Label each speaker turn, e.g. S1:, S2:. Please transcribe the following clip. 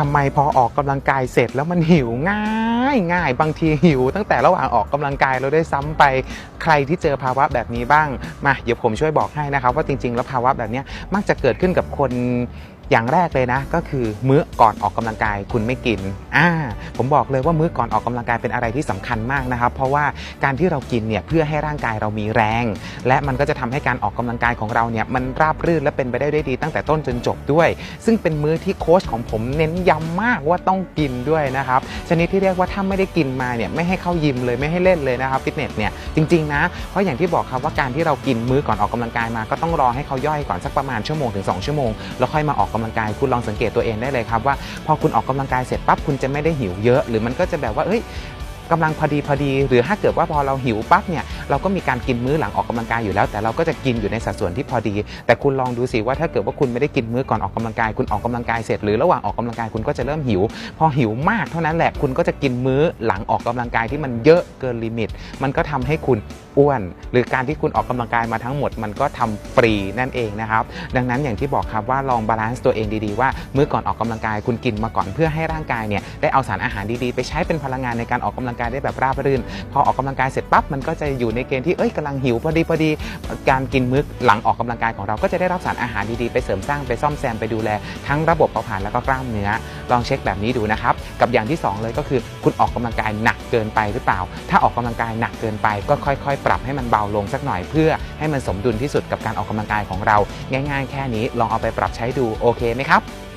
S1: ทำไมพอออกกำลังกายเสร็จแล้วมันหิวง่ายง่ายบางทีหิว ตั้งแต่ระหว่างออกกำลังกายเราได้ซ้ำไปใครที่เจอภาวะแบบนี้บ้างมาเดี๋ยวผมช่วยบอกให้นะครับว่าจริงๆ แล้วภาวะแบบนี้มักจะเกิดขึ้นกับคน อย่างแรกเลยนะ ก็คือมื้อก่อนออกกำลังกายคุณไม่กินอ่าผมบอกเลยว่ามื้อก่อนออกกำลังกายเป็นอะไรที่สำคัญมากนะครับ เพราะว่าการที่เรากินเนี่ยเพื่อให้ร่างกายเรามีแรง และมันก็จะทำให้การออกกำลังกายของเราเนี่ยมันราบรื่นและเป็นไปได้ด้วยดีตั้งแต่ต้นจนจบด้วย ซึ่งเป็นมื้อที่โค้ชของผมเน้นย้ำมากว่าต้องกินด้วยนะครับชนิดที่เรียกว่าถ้าไม่ได้กินมาเนี่ยไม่ให้เข้ายิมเลยไม่ให้เล่นเลยนะครับฟิตเนสเนี่ยจริงๆนะเพราะอย่างที่บอกครับว่าการที่เรากินมื้อก่อนออกกำลังกายมา ก็ต้องรอให้เขาย่อยก่อนสักประมาณชั่วโมงถึง2ชั่วโมงแล้วค่อยมาออกกำลังกาย คุณลองสังเกตตัวเองได้เลยครับว่าพอคุณออกกำลังกายเสร็จปั๊บคุณจะไม่ได้หิวเยอะ หรือมันก็จะแบบว่าเอ้ย กำลังพอดีพอดี หรือถ้าเกิดว่าพอเราหิวปั๊บเนี่ยเราก็มีการกินมื้อหลังออกกำลังกายอยู่แล้ว แต่เราก็จะกินอยู่ในสัดส่วนที่พอดี แต่คุณลองดูสิว่าถ้าเกิดว่าคุณไม่ได้กินมื้อก่อนออกกำลังกาย คุณออกกำลังกายเสร็จหรือระหว่างออกกำลังกายคุณก็จะเริ่มหิว พอหิวมากเท่านั้นแหละคุณก็จะกินมื้อหลังออกกำลังกายที่มันเยอะเกินลิมิต มันก็ทำให้คุณอ้วน หรือการที่คุณออกกำลังกายมาทั้งหมด มันก็ทำฟรีนั่นเองนะครับดังนั้นอย่างที่บอกครับว่าลองบาลานซ์ตัวเองดีๆว่ามื้อก่อนออกกำลังกายคุณกินมาก่อนเพื่อให้ร่างกายเนี่ยได้เอาสารอาหารดีๆ ไปใช้เป็นพลังงานในการออกกำลังกายได้แบบราบรื่น พอออกกำลังกายเสร็จปั๊บมันก็จะอยู่ในเกณฑ์ที่เอ้ยกำลังหิวพอดีพอดี การกินมื้อหลังออกกำลังกายของเราก็จะได้รับสารอาหารดีๆไปเสริมสร้างไปซ่อมแซมไปดูแล ทั้งระบบเผาผลาญแล้วก็กล้ามเนื้อ ลองเช็คแบบนี้ดูนะครับ กับอย่างที่สองเลยก็คือคุณออกกำลังกายหนักเกินไปหรือเปล่า ถ้าออกกำลังกายหนักเกินไป ก็ค่อยๆ ปรับให้มันเบาลงสักหน่อยเพื่อให้มันสมดุลที่สุดกับการออกกำลังกายของเรา ง่าย ๆ แค่นี้ลองเอาไปปรับใช้ดูโอเคไหมครับ